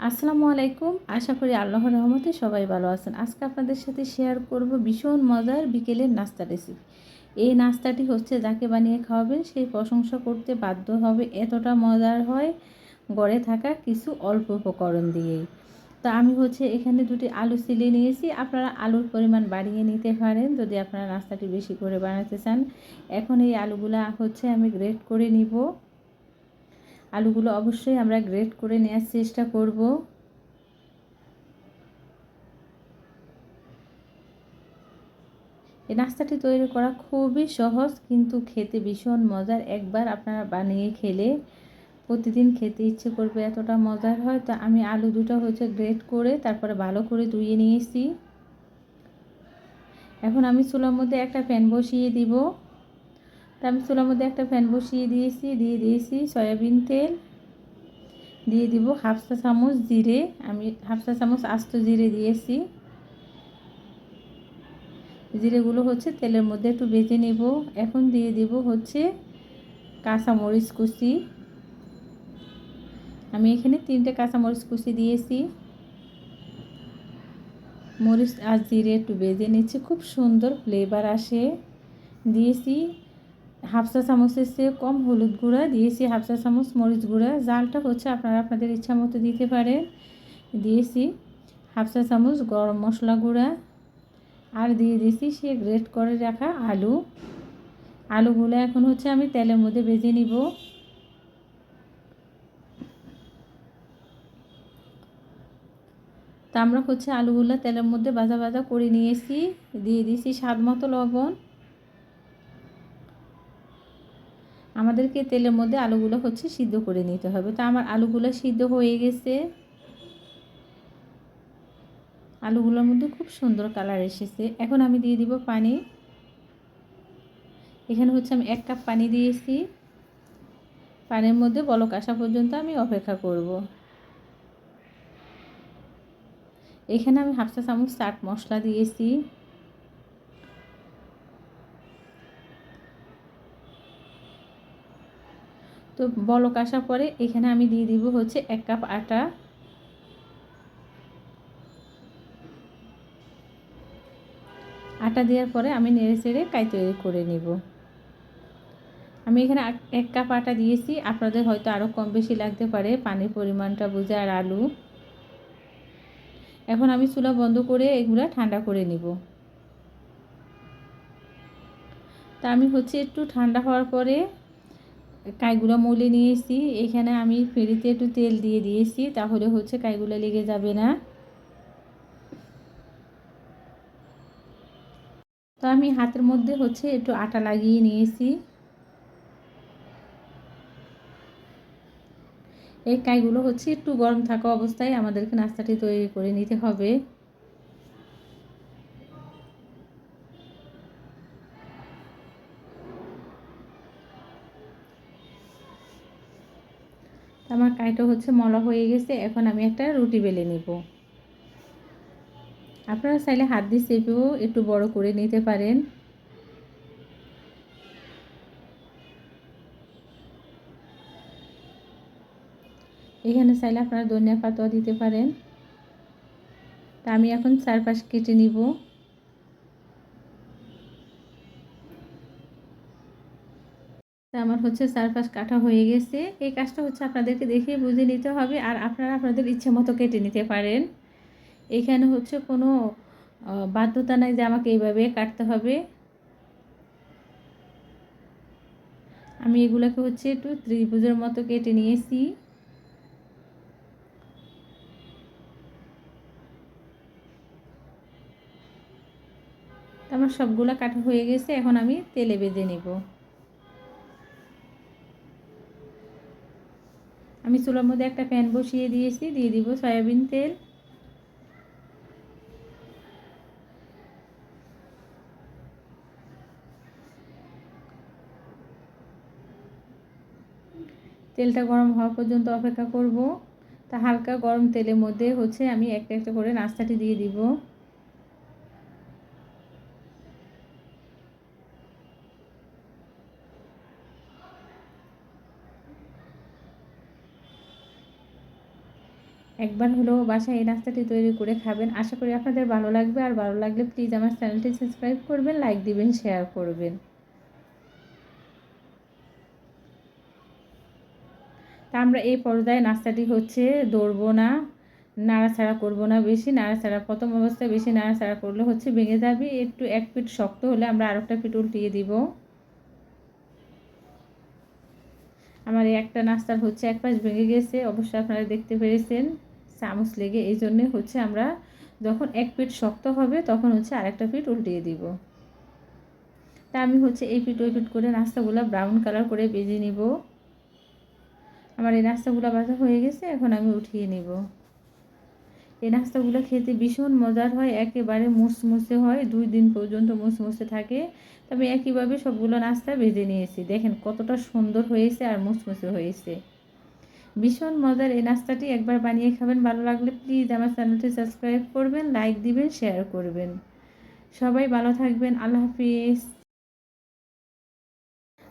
আসসালামু আলাইকুম। আশা করি আল্লাহর রহমতে সবাই ভালো আছেন। আজকে আপনাদের সাথে শেয়ার করব ভীষণ মজার বিকেলের নাস্তা রেসিপি এই নাস্তাটি হচ্ছে যাকে বানিয়ে খাওয়াবেন সেই প্রশংসা করতে বাধ্য হবে। এতটা মজার হয় গড়ে থাকা কিছু অল্প উপকরণ দিয়েই। তো আমি হচ্ছে এখানে দুটি আলু সিলে নিয়েছি। আপনারা আলুর পরিমাণ বাড়িয়ে নিতে পারেন যদি আপনারা নাস্তাটি বেশি করে বানাতে চান। এখন এই আলুগুলা হচ্ছে আমি গ্রেট করে নিব। আলুগুলো অবশ্যই আমরা গ্রেট করে নেওয়ার চেষ্টা করব। এই নাস্তাটি তৈরি করা খুবই সহজ, কিন্তু খেতে ভীষণ মজার। একবার আপনারা বানিয়ে খেলে প্রতিদিন খেতে ইচ্ছে করবে এতটা মজার হয়। তো আমি আলু দুটো হচ্ছে গ্রেট করে তারপরে ভালো করে ধুয়ে নিয়েছি। এখন আমি চুলার মধ্যে একটা প্যান বসিয়ে দিব। তা আমি চুলার মধ্যে একটা ফ্যান বসিয়ে দিয়েছি, দিয়ে দিয়েছি সয়াবিন তেল। দিয়ে দিব হাফসা চামচ জিরে, আমি হাফসা চামচ আস্ত জিরে দিয়েছি। জিরেগুলো হচ্ছে তেলের মধ্যে একটু বেজে নেব। এখন দিয়ে দিব হচ্ছে কাঁচা মরিচ কুচি। আমি এখানে তিনটে কাঁচা মরিচ কুচি দিয়েছি। মরিচ আর জিরে একটু বেজে নিচ্ছি, খুব সুন্দর ফ্লেভার আসে। দিয়েছি হাফসা চামচের চেয়ে কম হলুদ গুঁড়া, দিয়েছি হাফসা চামচ মরিচ গুঁড়া। জালটা হচ্ছে আপনারা আপনাদের ইচ্ছা মতো দিতে পারেন। দিয়েছি হাফসা চামচ গরম মশলা গুঁড়া আর দিয়ে দিয়েছি সে গ্রেট করে রাখা আলু। আলুগুলো এখন হচ্ছে আমি তেলের মধ্যে ভেজে নিব। তা আমরা হচ্ছে আলুগুলো তেলের মধ্যে ভাজা ভাজা করে নিয়েছি। দিয়ে দিয়েছি স্বাদ মতো লবণ। আমাদেরকে তেলের মধ্যে আলুগুলো হচ্ছে সিদ্ধ করে নিতে হবে। তো আমার আলুগুলো সিদ্ধ হয়ে গেছে। আলুগুলোর মধ্যে খুব সুন্দর কালার এসেছে। এখন আমি দিয়ে দিব পানি। এখানে হচ্ছে আমি এক কাপ পানি দিয়েছি। পানির মধ্যে বলক আসা পর্যন্ত আমি অপেক্ষা করব। এখানে আমি হাফসা চামচ চাট মশলা দিয়েছি। তো বলক আসার পরে এখানে আমি দিয়ে দিব হচ্ছে এক কাপ আটা। আটা দেওয়ার পরে আমি নেড়ে চেড়ে কাই তৈরি করে নিব। আমি এখানে এক কাপ আটা দিয়েছি। আপনাদের হয়তো আরও কম বেশি লাগতে পারে, পানির পরিমাণটা বুঝে আর আলু। এখন আমি চুলা বন্ধ করে এগুলা ঠান্ডা করে নিব। তা আমি হচ্ছে একটু ঠান্ডা হওয়ার পরে কাইগুলো মলে নিয়েছি এখানে আমি ফেরিতে একটু তেল দিয়ে দিয়েছি, তাহলে হচ্ছে কাইগুলো লেগে যাবে না। তো আমি হাতের মধ্যে হচ্ছে একটু আটা লাগিয়ে নিয়েছি। এই কাইগুলো হচ্ছে একটু গরম থাকা অবস্থায় আমাদেরকে নাস্তাটি তৈরি করে নিতে হবে। আমার কাইটা হচ্ছে মলা হয়ে গেছে, এখন আমি একটা রুটি বেলে নিব। আপনারা চাইলে হাত দিয়ে চেপেও একটু বড় করে নিতে পারেন। এখানে চাইলে আপনারা ধনিয়া পাতাও দিতে পারেন। তা আমি এখন চারপাশ কেটে নিব। আমার হচ্ছে চারপাশ কাটা হয়ে গেছে। এই কাজটা হচ্ছে আপনাদেরকে দেখে বুঝে নিতে হবে আর আপনারা আপনাদের ইচ্ছে মতো কেটে নিতে পারেন। এখানে হচ্ছে কোনো বাধ্যতা নাই যে আমাকে এইভাবে কাটতে হবে। আমি এগুলোকে হচ্ছে একটু ত্রিভুজের মতো কেটে নিয়েছি। আমার সবগুলো কাটা হয়ে গেছে, এখন আমি তেলে বেঁধে নেব। আমি চুলার মধ্যে একটা প্যান বসিয়ে দিয়েছি, দিয়ে দিব সয়াবিন তেল। তেলটা গরম হওয়া পর্যন্ত অপেক্ষা করব। তা হালকা গরম তেলের মধ্যে হচ্ছে আমি একটা একটা করে নাস্তাটি দিয়ে দিব। একবার হলেও বাসায় এই নাস্তাটি তৈরি করে খাবেন। আশা করি আপনাদের ভালো লাগবে। আর ভালো লাগলে প্লিজ আমার চ্যানেলটি সাবস্ক্রাইব করবেন লাইক দিবেন শেয়ার করবেন। তা আমরা এই পর্যায়ে নাস্তাটি হচ্ছে দৌড়বো না, নাড়াচাড়া করব না বেশি, নাড়াচাড়া প্রথম অবস্থায় বেশি নাড়াচাড়া করলে হচ্ছে ভেঙে যাবে। একটু এক পিঠ শক্ত হলে আমরা আরেকটা পিঠ উল্টিয়ে দিব। আমার এই একটা নাস্তার হচ্ছে এক পাশ ভেঙে গেছে, অবশ্যই আপনারা দেখতে পেরেছেন। চামচ লেগে এই জন্যে হচ্ছে আমরা যখন এক পিঠ শক্ত হবে তখন হচ্ছে আরেকটা পিঠ উল্টিয়ে দিব। তা আমি হচ্ছে এই পিঠ ওই পিঠ করে নাস্তাগুলো ব্রাউন কালার করে বেজে নিব। আমার এই নাস্তাগুলো বাজা হয়ে গেছে, এখন আমি উঠিয়ে নিব। এই নাস্তাগুলো খেতে ভীষণ মজার হয়, একেবারে মুসমুসে হয়, দুই দিন পর্যন্ত মুসমুসে থাকে। তবে একইভাবে সবগুলো নাস্তা ভেজে নিয়েছি। দেখেন কতটা সুন্দর হয়েছে আর মুসমুসে হয়েছে। ভীষণ মজার এই নাস্তাটি একবার বানিয়ে খাবেন। ভালো লাগলে প্লিজ আমার চ্যানেলটি সাবস্ক্রাইব করবেন লাইক দিবেন শেয়ার করবেন। সবাই ভালো থাকবেন। আল্লাহ হাফিজ।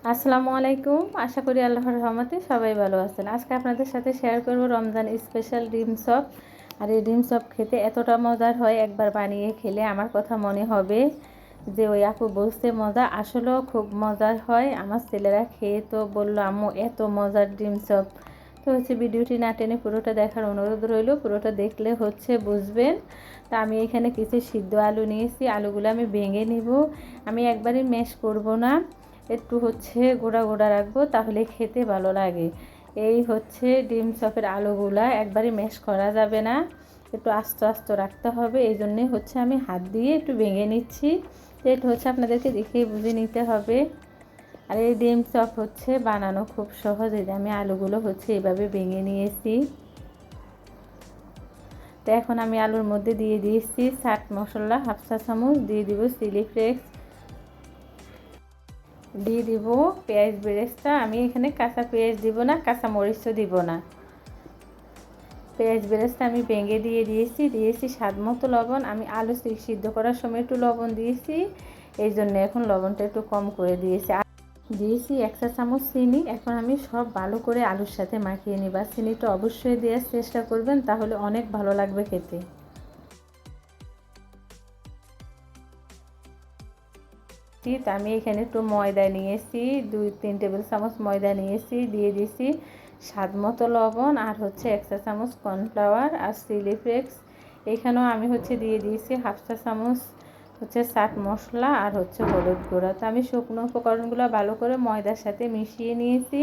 আসসালামু আলাইকুম। আশা করি আল্লাহর রহমতে সবাই ভালো আছেন। আজকে আপনাদের সাথে শেয়ার করব রমজান স্পেশাল ডিম চপ। আর এই ডিম চপ খেতে এতটা মজার হয়, একবার বানিয়ে খেলে আমার কথা মনে হবে যে, ওই আপু বলছে মজা। আসলেও খুব মজার হয়। আমার ছেলেরা খেয়ে তো বলল, আম্মু, এত মজার ডিম চপ। তো হচ্ছে ভিডিওটি না টেনে পুরোটা দেখার অনুরোধ রইল। পুরোটা দেখলে হচ্ছে বুঝবেন। তা আমি এখানে কিছু সিদ্ধ আলু নিয়েছি। আলুগুলো আমি ভেঙে নিব। আমি একবারই ম্যাশ করব না। একটু হচ্ছে গোড়া গোড়া রাখব তাহলে খেতে ভালো লাগে। এই হচ্ছে ডিম চপের আলুগুলা একবারে ম্যাশ করা যাবে না। একটু আস্তে আস্তে রাখতে হবে। এই জন্যে হচ্ছে আমি হাত দিয়ে একটু ভেঙে নিচ্ছি। এটা হচ্ছে আপনাদেরকে দেখেই বুঝে নিতে হবে। আর এই ডিম চপ হচ্ছে বানানো খুব সহজ। এই যে আমি আলুগুলো হচ্ছে এভাবে ভেঙে নিয়েছি। তো এখন আমি আলুর মধ্যে দিয়ে দিয়েছি চাট মশলা, হাফ চা চামচ, দিয়ে দিব চিলি ফ্লেক্স। দিয়ে দিব পেঁয়াজ বেরেস্তা। আমি এখানে কাঁচা পেঁয়াজ দিব না, কাঁচা মরিচও দিব না। পেঁয়াজ বেরেস্তা আমি ভেঙে দিয়ে দিয়েছি দিয়েছি স্বাদ মতো লবণ। আমি আলু সিদ্ধ করার সময় একটু লবণ দিয়েছি, এই জন্য এখন লবণটা একটু কম করে দিয়েছি। দিয়েছি এক চা চামচ চিনি। এখন আমি সব ভালো করে আলুর সাথে মাখিয়ে নিই বা চিনিটা অবশ্যই দেওয়ার চেষ্টা করবেন, তাহলে অনেক ভালো লাগবে খেতে। আমি এখানে একটু ময়দা নিয়েছি, দুই, তিন টেবিল চামচ ময়দা নিয়েছি, দিয়ে দিয়েছি স্বাদ মতো লবণ আর হচ্ছে এক চা চামচ কর্নফ্লাওয়ার আর চিলি ফ্লেক্স। এখানেও আমি হচ্ছে দিয়ে দিয়েছি হাফ চা চামচ হচ্ছে চাট মশলা আর হচ্ছে হলুদ গুঁড়া। তো আমি শুকনো উপকরণগুলো ভালো করে ময়দার সাথে মিশিয়ে নিয়েছি।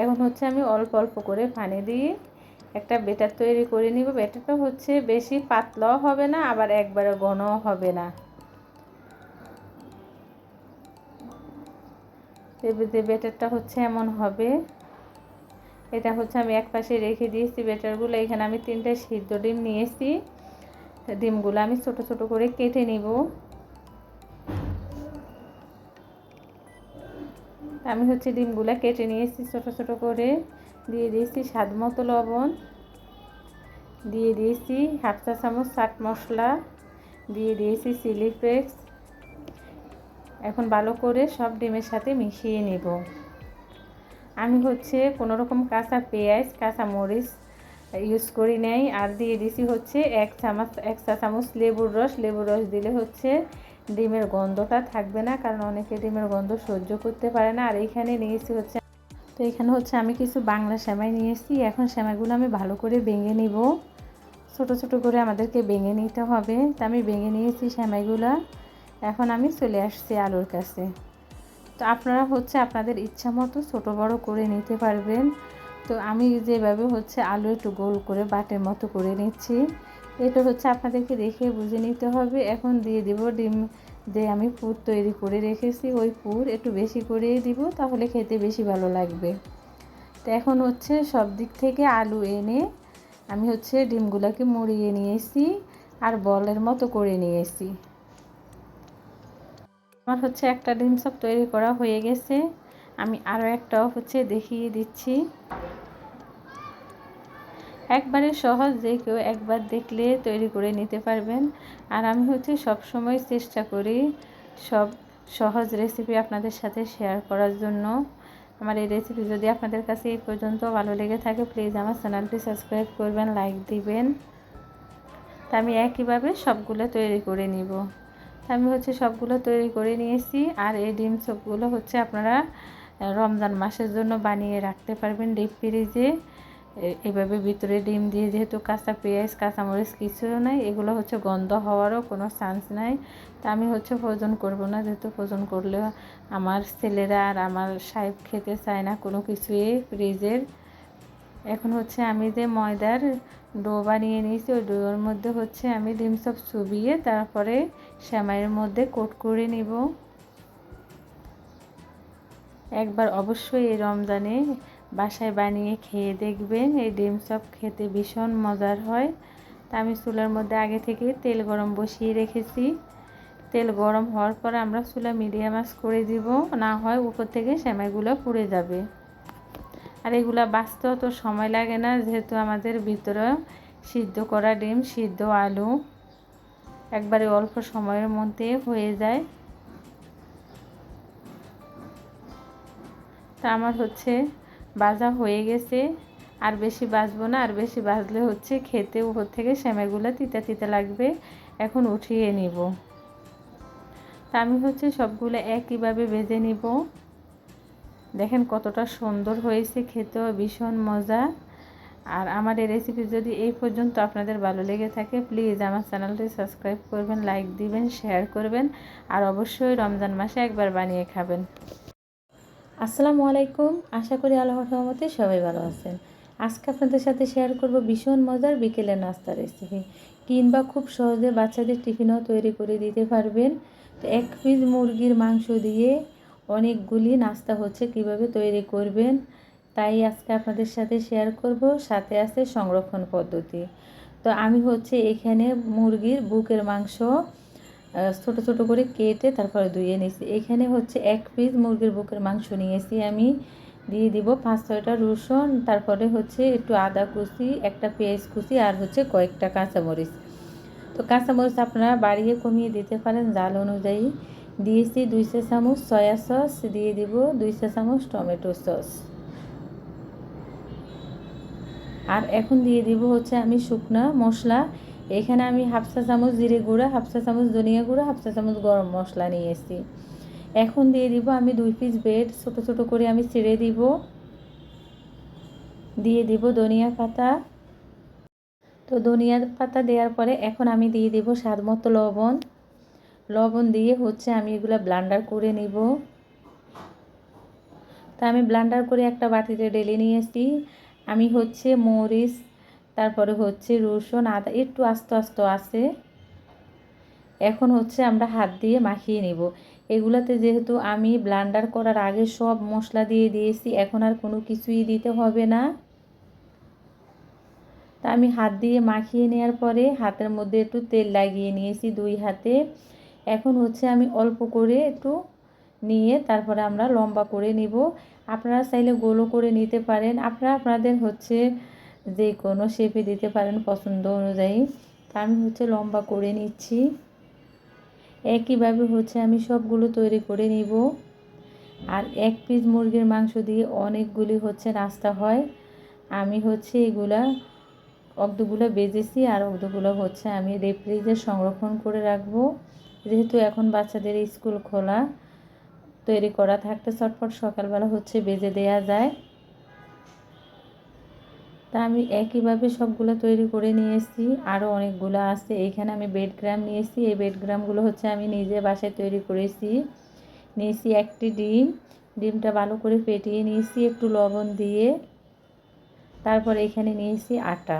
এখন হচ্ছে আমি অল্প অল্প করে পানি দিয়ে একটা বেটার তৈরি করে নিব। বেটারটা হচ্ছে বেশি পাতলাও হবে না, আবার একবারে ঘনও হবে না। বেটারটা হচ্ছে এমন হবে। এটা হচ্ছে আমি এক পাশে রেখে দিয়েছি বেটারগুলো। এখানে আমি তিনটে সিদ্ধ ডিম নিয়েছি। ডিমগুলো আমি ছোট ছোট করে কেটে নিব। আমি হচ্ছে ডিমগুলো কেটে নিয়েছি, ছোট ছোট করে। দিয়ে দিয়েছি স্বাদ মতো লবণ। দিয়ে দিয়েছি হাফ চা চামচ চাট মশলা। দিয়ে দিয়েছি চিলি ফ্লেক্স। এখন ভালো করে সব ডিমের সাথে মিশিয়ে নেব। আমি হচ্ছে কোনো রকম কাঁচা পেঁয়াজ কাঁচা মরিচ ইউজ করি নেই। আর দিয়ে দিছি হচ্ছে এক চামচ, এক চা চামচ লেবুর রস। লেবুর রস দিলে হচ্ছে ডিমের গন্ধটা থাকবে না, কারণ অনেকে ডিমের গন্ধ সহ্য করতে পারে না। আর এইখানে নিয়েছি হচ্ছে, তো এখানে হচ্ছে আমি কিছু বাংলা সেমাই নিয়েছি। এখন সেমাইগুলো আমি ভালো করে ভেঙে নিব। ছোট ছোট করে আমাদেরকে ভেঙে নিতে হবে। তা আমি ভেঙে নিয়েছি সেমাইগুলো। এখন আমি চলে আসছি আলুর কাছে। তো আপনারা হচ্ছে আপনাদের ইচ্ছা মতো ছোটো বড়ো করে নিতে পারবেন। তো আমি যেভাবে হচ্ছে আলু একটু গোল করে বাটের মতো করে নিচ্ছি। এটা হচ্ছে আপনাদেরকে দেখে বুঝে নিতে হবে। এখন দিয়ে দিব ডিম যে আমি পুর তৈরি করে রেখেছি, ওই পুর একটু বেশি করেই দিব, তাহলে খেতে বেশি ভালো লাগবে। তো এখন হচ্ছে সব দিক থেকে আলু এনে আমি হচ্ছে ডিমগুলোকে মুড়িয়ে নিয়েছি আর বলের মতো করে নিয়েছি। আমার হচ্ছে একটা ডিম সব তৈরি করা হয়ে গেছে। আমি আরও একটা হচ্ছে দেখিয়ে দিচ্ছি। একবারে সহজ যে কেউ একবার দেখলে তৈরি করে নিতে পারবেন। আর আমি হচ্ছে সব সময় চেষ্টা করি সব সহজ রেসিপি আপনাদের সাথে শেয়ার করার জন্য। আমার এই রেসিপি যদি আপনাদের কাছে এই পর্যন্ত ভালো লেগে থাকে প্লিজ আমার চ্যানেলটি সাবস্ক্রাইব করবেন লাইক দিবেন। তা আমি একইভাবে সবগুলো তৈরি করে নিব। আমি হচ্ছে সবগুলো তৈরি করে নিয়েছি। আর এই ডিম সবগুলো হচ্ছে আপনারা রমজান মাসের জন্য বানিয়ে রাখতে পারবেন ডিপ ফ্রিজে। এভাবে ভিতরে ডিম দিয়ে যেহেতু কাঁচা পেঁয়াজ, কাঁচামরিচ কিছু নাই, এগুলো হচ্ছে গন্ধ হওয়ারও কোনো চান্স নাই। তা আমি হচ্ছে ভোজন করব না, যেহেতু ভোজন করলে আমার ছেলেরা আর আমার সাহেব খেতে চায় না কোনো কিছুই ফ্রিজের। এখন হচ্ছে আমি যে ময়দার ডো বানিয়ে নিয়েছি, ওই ডোর মধ্যে হচ্ছে আমি ডিম সব চুবিয়ে তারপরে শ্যামাইয়ের মধ্যে কোট করে নিব। একবার অবশ্যই এই রমজানে বাসায় বানিয়ে খেয়ে দেখবেন। এই ডিম চপ খেতে ভীষণ মজার হয়। তা আমি চুলার মধ্যে আগে থেকে তেল গরম বসিয়ে রেখেছি। তেল গরম হওয়ার পর আমরা চুলা মিডিয়াম আস করে দিব। না হয় উপর থেকে সেমাইগুলো পুড়ে যাবে। আর এগুলা বাঁচতে তো সময় লাগে না, যেহেতু আমাদের ভিতরে সিদ্ধ করা ডিম, সিদ্ধ আলু একবারে অল্প সময়ের মধ্যে হয়ে যায়। তা আমার হচ্ছে বাজা হয়ে গেছে। আর বেশি বাজবো না, আর বেশি বাজলে হচ্ছে খেতে উপর থেকে সেমাইগুলো তিতা তিতা লাগবে। এখন উঠিয়ে নিব। তা আমি হচ্ছে সবগুলো একইভাবে ভেজে নিব। দেখেন কতটা সুন্দর হয়েছে খেতেও, ভীষণ মজা। আর আমার এই রেসিপি যদি এই পর্যন্ত আপনাদের ভালো লেগে থাকে প্লিজ আমার চ্যানেলটি সাবস্ক্রাইব করবেন লাইক দিবেন শেয়ার করবেন। আর অবশ্যই রমজান মাসে একবার বানিয়ে খাবেন। আসসালামু আলাইকুম। আশা করি আল্লাহর রহমতে সবাই ভালো আছেন। আজকে আপনাদের সাথে শেয়ার করব ভীষণ মজার বিকেলের নাস্তা রেসিপি কিংবা খুব সহজে বাচ্চাদের টিফিনও তৈরি করে দিতে পারবেন। তো এক পিস মুরগির মাংস দিয়ে অনেকগুলি নাস্তা হচ্ছে কীভাবে তৈরি করবেন, তাই আজকে আপনাদের সাথে শেয়ার করব। সাথে আছে সংরক্ষণ পদ্ধতি। তো আমি হচ্ছে এখানে মুরগির বুকের মাংস ছোট ছোট করে কেটে তারপরে ধুয়ে নিয়েছি। এখানে হচ্ছে এক পিস মুরগির বুকের মাংস নিয়েছি আমি। দিয়ে দিব পাঁচ ছয়টা রসুন, তারপরে হচ্ছে একটু আদা কুচি, একটা পেঁয়াজ কুচি আর হচ্ছে কয়েকটা কাঁচামরিচ। তো কাঁচামরিচ আপনারা বাড়িয়ে কমিয়ে দিতে পারেন জাল অনুযায়ী। দিয়েছি দুইশো চামচ সয়া সস, দিয়ে দিব দুইশো চামচ টমেটো সস। আর এখন দিয়ে দিব হচ্ছে আমি শুকনা মশলা। এখানে আমি হাফসা চামচ জিরে গুঁড়া হাফসা চামচ ধনিয়া গুঁড়া হাফসা চামচ গরম মশলা নিয়ে এসেছি। এখন দিয়ে দিব আমি দুই পিস ব্রেড, ছোটো ছোটো করে আমি ছেড়ে দিব। দিয়ে দিব ধনিয়া পাতা। তো ধনিয়া পাতা দেওয়ার পরে এখন আমি দিয়ে দিব স্বাদ মতো লবণ। লবণ দিয়ে হচ্ছে আমি এগুলো ব্লান্ডার করে নিব। তা আমি ব্লান্ডার করে একটা বাটিতে ডেলে নিয়েছি আমি হচ্ছে মরিচ তারপরে হচ্ছে রসুন, আদা, একটু আস্তে আস্তে আছে। এখন হচ্ছে আমরা হাত দিয়ে মাখিয়ে নিব। এগুলাতে যেহেতু আমি ব্লান্ডার করার আগে সব মশলা দিয়ে দিয়েছি, এখন আর কোনো কিছুই দিতে হবে না। তা আমি হাত দিয়ে মাখিয়ে নেওয়ার পরে হাতের মধ্যে একটু তেল লাগিয়ে নিয়েছি দুই হাতে। এখন হচ্ছে আমি অল্প করে একটু নিয়ে তারপরে আমরা লম্বা করে নিব। আপনারা চাইলে গোলও করে নিতে পারেন। আপনারা, আপনাদের হচ্ছে যে কোনো শেপে দিতে পারেন পছন্দ অনুযায়ী। তা আমি হচ্ছে লম্বা করে নিচ্ছি। একইভাবে হচ্ছে আমি সবগুলো তৈরি করে নিব। আর এক পিস মুরগির মাংস দিয়ে অনেকগুলি হচ্ছে নাস্তা হয়। আমি হচ্ছে এগুলা অগ্ধগুলো বেজেছি আর অগ্ধগুলো হচ্ছে আমি রেফ্রিজে সংরক্ষণ করে রাখব। যেহেতু এখন বাচ্চাদের স্কুল খোলা, তৈরি করা থাকতে চটপট সকালবেলা হচ্ছে বেজে দেয়া যায়। তা আমি একইভাবে সবগুলো তৈরি করে নিয়ে এসেছি। আরও অনেকগুলো আছে। এইখানে আমি বেড গ্রাম এসেছি। এই বেড গ্রামগুলো হচ্ছে আমি নিজে বাসায় তৈরি করেছি। নিয়েছি একটি ডিম। ডিমটা ভালো করে ফেটিয়ে নিয়েছি একটু লবণ দিয়ে। তারপর এখানে নিয়েছি আটা।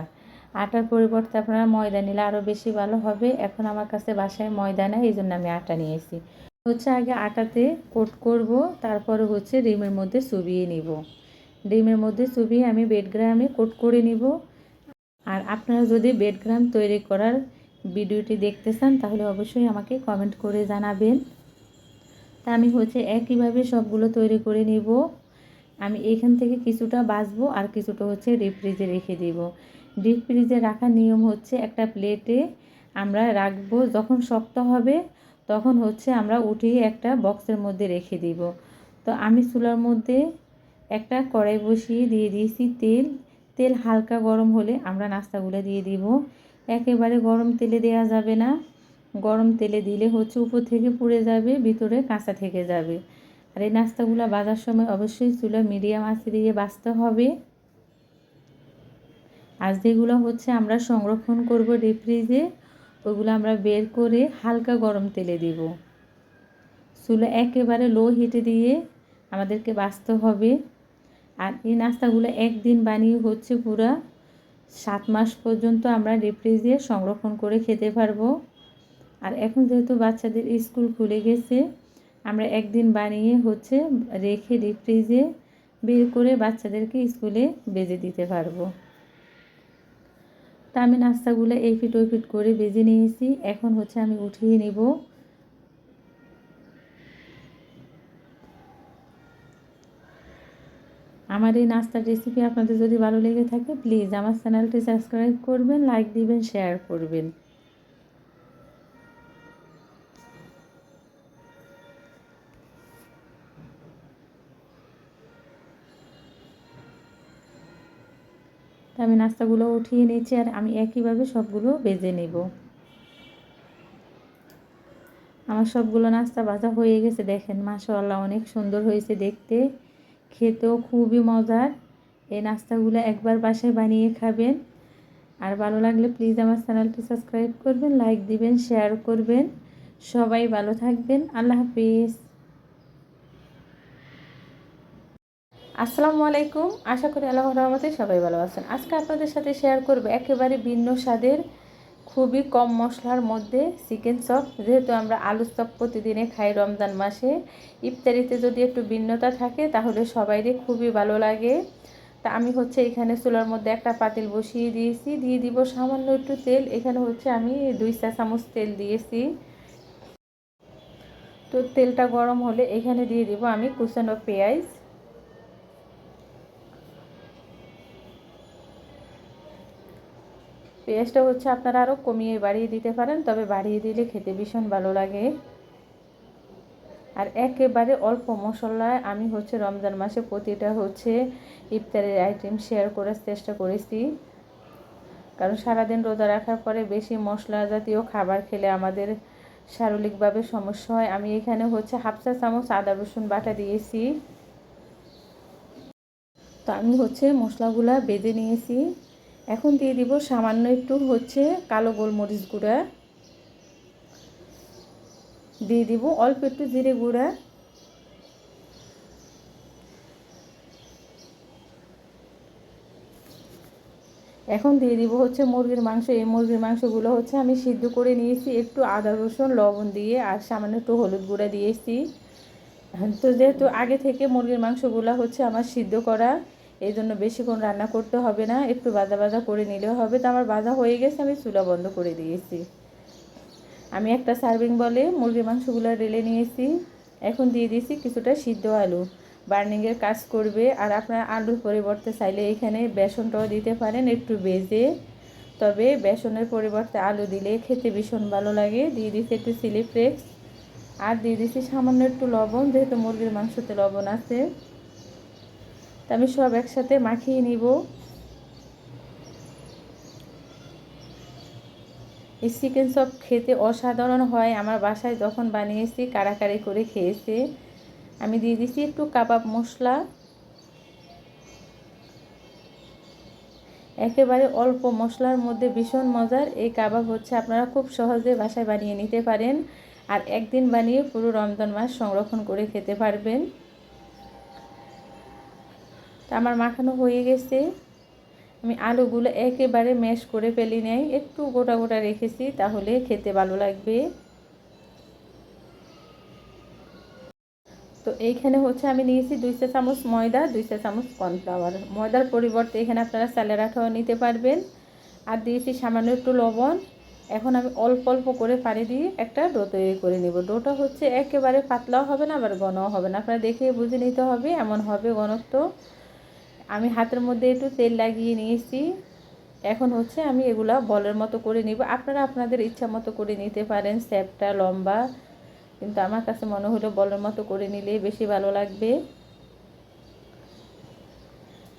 আটার পরিবর্তে আপনারা ময়দা নিলে আরও বেশি ভালো হবে। এখন আমার কাছে বাসায় ময়দা নেয় এই জন্য আমি আটা নিয়েছি হচ্ছে আগে আটাতে কোট করব, তারপরে হচ্ছে ডিমের মধ্যে চুবিয়ে নিব। ডিমের মধ্যে চুবিয়ে আমি বেডগ্রামে কোট করে নিব। আর আপনারা যদি বেডগ্রাম তৈরি করার ভিডিওটি দেখতে চান, তাহলে অবশ্যই আমাকে কমেন্ট করে জানাবেন। তা আমি হচ্ছে একইভাবে সবগুলো তৈরি করে নিব। আমি এখান থেকে কিছুটা বাছবো আর কিছুটা হচ্ছে ডিপ ফ্রিজে রেখে দিব। ডিপ ফ্রিজে রাখার নিয়ম হচ্ছে একটা প্লেটে আমরা রাখব, যখন শক্ত হবে তখন হচ্ছে আমরা উঠিয়ে একটা বক্সের মধ্যে রেখে দিব। তো আমি চুলার মধ্যে একটা কড়াই বসিয়ে দিয়ে দিয়েছি তেল। তেল হালকা গরম হলে আমরা নাস্তাগুলো দিয়ে দিব। একেবারে গরম তেলে দেওয়া যাবে না। গরম তেলে দিলে হচ্ছে উপর থেকে পুড়ে যাবে, ভিতরে কাঁচা থেকে যাবে। আর এই নাস্তাগুলো বাজার সময় অবশ্যই চুলা মিডিয়াম আঁচে দিয়ে বাঁচতে হবে। আর যেগুলো হচ্ছে আমরা সংরক্ষণ করব ডিপ ফ্রিজে ওগুলো আমরা বের করে হালকা গরম তেলে দিব। চুলা একেবারে লো হিটে দিয়ে আমাদেরকে বাঁচতে হবে। আর এই নাস্তাগুলো একদিন বানিয়ে হচ্ছে পুরা সাত মাস পর্যন্ত আমরা ডিপ ফ্রিজে সংরক্ষণ করে খেতে পারব। আর এখন যেহেতু বাচ্চাদের স্কুল খুলে গেছে, আমরা একদিন বানিয়ে হচ্ছে রেখে ডিপ ফ্রিজে বের করে বাচ্চাদেরকে স্কুলে বেজে দিতে পারব। তা আমি নাস্তাগুলো এই ফিট ওই ফিট করে বেজে নিয়েছি। এখন হচ্ছে আমি উঠিয়ে নেব। আমার এই নাস্তার রেসিপি আপনাদের যদি ভালো লেগে থাকে প্লিজ আমার চ্যানেলটি সাবস্ক্রাইব করবেন লাইক দিবেন শেয়ার করবেন। তা আমি নাস্তাগুলো উঠিয়ে নিয়েছি আর আমি একইভাবে সবগুলো বেজে নেব। আমার সবগুলো নাস্তা ভাজা হয়ে গেছে, দেখেন, মাশাআল্লাহ, অনেক সুন্দর হয়েছে দেখতে। খেতেও খুবই মজার। এই নাস্তাগুলো একবার বাসায় বানিয়ে খাবেন। আর ভালো লাগলে প্লিজ আমার চ্যানেলটি সাবস্ক্রাইব করবেন লাইক দিবেন শেয়ার করবেন। সবাই ভালো থাকবেন। আল্লাহ হাফিজ। আসসালামু আলাইকুম। আশা করি আল্লাহ রহমতে সবাই ভালো আছেন। আজকে আপনাদের সাথে শেয়ার করব একেবারে ভিন্ন স্বাদের খুবই কম মশলার মধ্যে চিকেন চপ যেহেতু আমরা আলু চপ প্রতিদিনে খাই রমজান মাসে, ইফতারিতে যদি একটু ভিন্নতা থাকে, তাহলে সবাইরই খুবই ভালো লাগে। তা আমি হচ্ছে এখানে চুলার মধ্যে একটা পাতিল বসিয়ে দিয়েছি। দিয়ে দিব সামান্য একটু তেল। এখানে হচ্ছে আমি দুই চা চামচ তেল দিয়েছি। তো তেলটা গরম হলে এখানে দিয়ে দিব আমি কুচানো পেঁয়াজ। পেঁয়াজটা হচ্ছে আপনারা আরও কমিয়ে বাড়িয়ে দিতে পারেন, তবে বাড়িয়ে দিলে খেতে ভীষণ ভালো লাগে। আর একেবারে অল্প মশলায় আমি হচ্ছে রমজান মাসে প্রতিটা হচ্ছে ইফতারের আইটেম শেয়ার করার চেষ্টা করেছি। কারণ সারাদিন রোজা রাখার পরে বেশি মশলা জাতীয় খাবার খেলে আমাদের শারীরিকভাবে সমস্যা হয়। আমি এখানে হচ্ছে হাফসা চামচ আদা রসুন বাটা দিয়েছি। তো আমি হচ্ছে মশলাগুলা বেঁধে নিয়েছি। এখন দিয়ে দিব সামান্য একটু হচ্ছে কালো গোলমরিচ গুঁড়া। দিয়ে দিব অল্প একটু জিরে গুঁড়া। এখন দিয়ে দিব হচ্ছে মুরগির মাংস। এই মুরগির মাংসগুলো হচ্ছে আমি সিদ্ধ করে নিয়েছি একটু আদা, রসুন, লবণ দিয়ে আর সামান্য একটু হলুদ গুঁড়া দিয়েছি। তো যেহেতু আগে থেকে মুরগির মাংসগুলো হচ্ছে আমার সিদ্ধ করা এই জন্য বেশিক্ষণ রান্না করতে হবে না, একটু বাজা বাজা করে নিলেও হবে। তো আমার বাজা হয়ে গেছে, আমি চুলা বন্ধ করে দিয়েছি। আমি একটা সার্ভিং বলে মুরগির মাংসগুলো রেলে নিয়েছি। এখন দিয়ে দিয়েছি কিছুটা সিদ্ধ আলু। বার্নিংয়ের কাজ করবে। আর আপনার আলুর পরিবর্তে চাইলে এখানে বেসনটাও দিতে পারেন একটু বেজে। তবে বেসনের পরিবর্তে আলু দিলে খেতে ভীষণ ভালো লাগে। দিয়ে দিচ্ছি একটু চিলি ফ্লেক্স। আর দিয়ে দিচ্ছি সামান্য একটু লবণ, যেহেতু মুরগির মাংসতে লবণ আছে। আমি সব একসাথে মাখিয়ে নিব। এই চিকেন চপ খেতে অসাধারণ হয়। আমার বাসায় যখন বানিয়েছি, কাড়াকাড়ি করে খেয়েছে। আমি দিয়ে দিচ্ছি একটু কাবাব মশলা। একেবারে অল্প মশলার মধ্যে ভীষণ মজার। এই কাবাব হচ্ছে আপনারা খুব সহজে বাসায় বানিয়ে নিতে পারেন। আর একদিন বানিয়ে পুরো রমজান মাস সংরক্ষণ করে খেতে পারবেন। আমার মাখানো হয়ে গেছে। আমি আলুগুলো একেবারে ম্যাশ করে ফেলি নেই। একটু গোটা গোটা রেখেছি, তাহলে খেতে ভালো লাগবে। তো এইখানে হচ্ছে আমি নিয়েছি দুই চা চামচ ময়দা, দুই চা চামচ কর্নফ্লাওয়ার। ময়দার পরিবর্তে এখানে আপনারা স্যালের আঠাও নিতে পারবেন। আর দিয়েছি সামান্য একটু লবণ। এখন আমি অল্প অল্প করে পানি দিয়ে একটা ডো তৈরি করে নিব। ডোটা হচ্ছে একেবারে পাতলাও হবে না, আবার ঘনও হবে না। আপনারা দেখে বুঝে নিতে হবে, এমন হবে ঘনত্ব। আমি হাতের মধ্যে একটু তেল লাগিয়ে নিয়েছি। এখন হচ্ছে আমি এগুলা বলের মতো করে নিব। আপনারা আপনাদের ইচ্ছা মতো করে নিতে পারেন, স্যাপটা লম্বা। কিন্তু আমার কাছে মনে হলো বলের মতো করে নিলে বেশি ভালো লাগবে।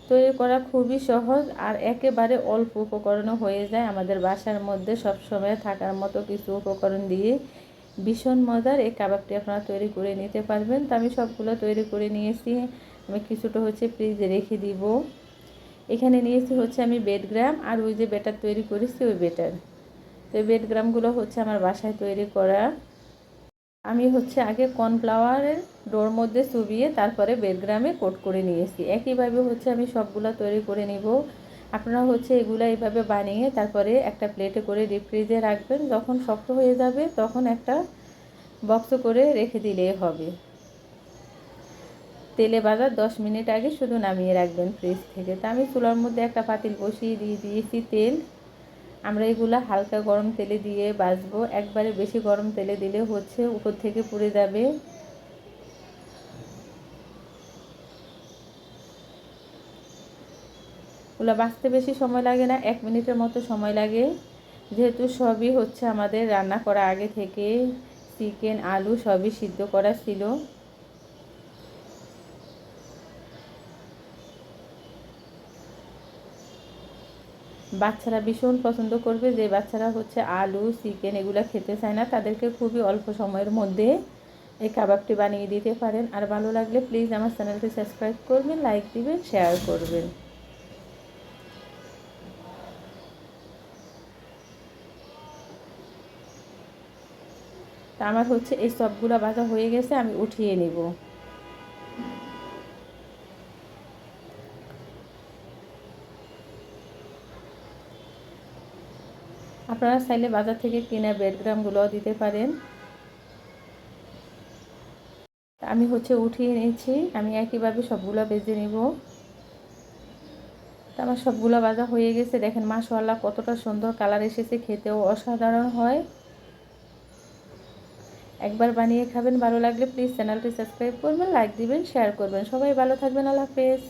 তৈরি করা খুবই সহজ আর একেবারে অল্প উপকরণও হয়ে যায় আমাদের বাসার মধ্যে সব সময় থাকার মতো কিছু উপকরণ দিয়ে। ভীষণ মজার। এই কাবাবটি আপনারা তৈরি করে নিতে পারবেন। তো আমি সবগুলো তৈরি করে নিয়েছি। আমি কিছুটা হচ্ছে ফ্রিজে রেখে দিব। এখানে নিয়েছি হচ্ছে আমি বেডগ্রাম আর ওই যে বেটার তৈরি করেছি, ওই বেটার। তো এই বেডগ্রামগুলো হচ্ছে আমার বাসায় তৈরি করা। আমি হচ্ছে আগে কর্নফ্লাওয়ারের ডোর মধ্যে চুবিয়ে তারপরে বেডগ্রামে কোট করে নিয়েছি। একইভাবে হচ্ছে আমি সবগুলো তৈরি করে নিব। আপনারা হচ্ছে এগুলো এইভাবে বানিয়ে তারপরে একটা প্লেটে করে ডিপ ফ্রিজে রাখবেন। যখন শক্ত হয়ে যাবে, তখন একটা বক্স করে রেখে দিলেই হবে। তেলে বাজার দশ মিনিট আগে শুধু নামিয়ে রাখবেন ফ্রিজ থেকে। তা আমি চুলার মধ্যে একটা পাতিল বসিয়ে দিয়ে দিয়েছি তেল। আমরা এগুলো হালকা গরম তেলে দিয়ে বাজবো। একবারে বেশি গরম তেলে দিলে হচ্ছে উপর থেকে পুড়ে যাবে। ওগুলো বাঁচতে বেশি সময় লাগে না, এক মিনিটের মতো সময় লাগে। যেহেতু সবই হচ্ছে আমাদের রান্না করা আগে থেকে, চিকেন, আলু সবই সিদ্ধ করা ছিল। বাচ্চারা ভীষণ পছন্দ করবে যে বাচ্চারা হচ্ছে আলু, চিকেন এগুলো খেতে চায় না, তাদেরকে খুবই অল্প সময়ের মধ্যে এই কাবাবটি বানিয়ে দিতে পারেন। আর ভালো লাগলে প্লিজ আমার চ্যানেলটি সাবস্ক্রাইব করবেন লাইক দিবেন শেয়ার করবেন। তা আমার হচ্ছে এই সবগুলো ভাজা হয়ে গেছে, আমি উঠিয়ে নিব। আপনারা চাইলে বাজার থেকে কিনা বেডগ্রামগুলোও দিতে পারেন। আমি হচ্ছে উঠিয়ে নিয়েছি, আমি একইভাবে সবগুলো বেজে নিব। আমার সবগুলো বাজা হয়ে গেছে, দেখেন মাশাল্লাহ কতটা সুন্দর কালার এসেছে, খেতেও অসাধারণ হয়। একবার বানিয়ে খাবেন, ভালো লাগলে প্লিজ চ্যানেলটি সাবস্ক্রাইব করবেন লাইক দিবেন শেয়ার করবেন। সবাই ভালো থাকবেন, আল্লাহ হাফেজ।